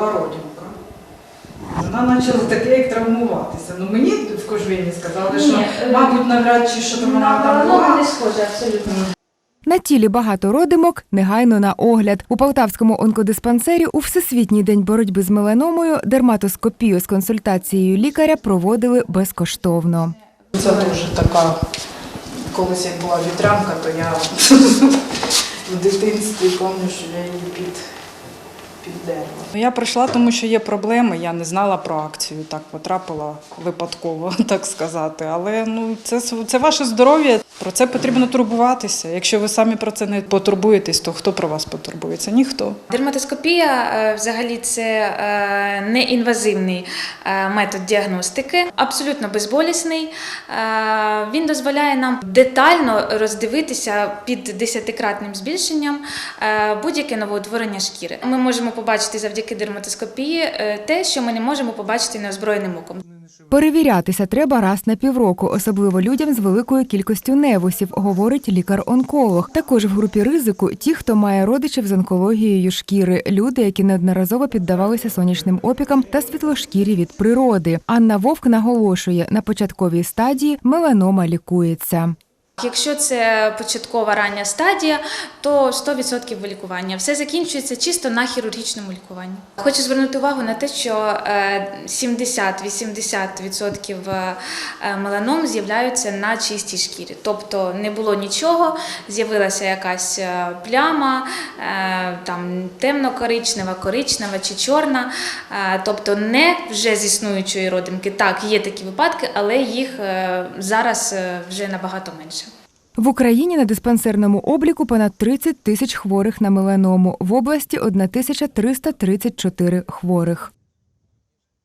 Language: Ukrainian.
два родинка. Вона почала таке, як травмуватися. Ну мені в кожвині сказали, що, Ні, е, мабуть, навряд чи що там вона там була. не схоже, абсолютно. На тілі багато родимок негайно на огляд. У Полтавському онкодиспансері у Всесвітній день боротьби з меланомою дерматоскопію з консультацією лікаря проводили безкоштовно. Це дуже така, колись як була вітрянка, то я в дитинстві пам'ятаю, що я її під, піддерла. Я прийшла, тому що є проблеми. Я не знала про акцію. Так потрапила випадково, так сказати. Але ну це, це ваше здоров'я. Про це потрібно турбуватися. Якщо ви самі про це не потурбуєтесь, то хто про вас потурбується? Ніхто. Дерматоскопія е, взагалі це е, неінвазивний е, метод діагностики, абсолютно безболісний. Він дозволяє нам детально роздивитися під десятикратним збільшенням будь-яке новоутворення шкіри. Ми можемо побачити завдяки дерматоскопії е, те, що ми не можемо побачити неозброєним оком. Перевірятися треба раз на півроку, особливо людям з великою кількістю невусів, говорить лікар-онколог. Також в групі ризику ті, хто має родичів з онкологією шкіри, люди, які неодноразово піддавалися сонячним опікам та світлошкірі від природи. Анна Вовк наголошує, на початковій стадії меланома лікується. Якщо це початкова рання стадія, то 100% вилікування. Все закінчується чисто на хірургічному лікуванні. Хочу звернути увагу на те, що е, 70-80% е, меланом з'являються на чистій шкірі. Тобто не було нічого, з'явилася якась е, пляма, е, там темно-коричнева, коричнева чи чорна. Е, Тобто не вже з існуючої родинки. Так, є такі випадки, але їх е, зараз е, вже набагато менше. В Україні на диспансерному обліку понад 30 тисяч хворих на меланому. В області 1334 хворих.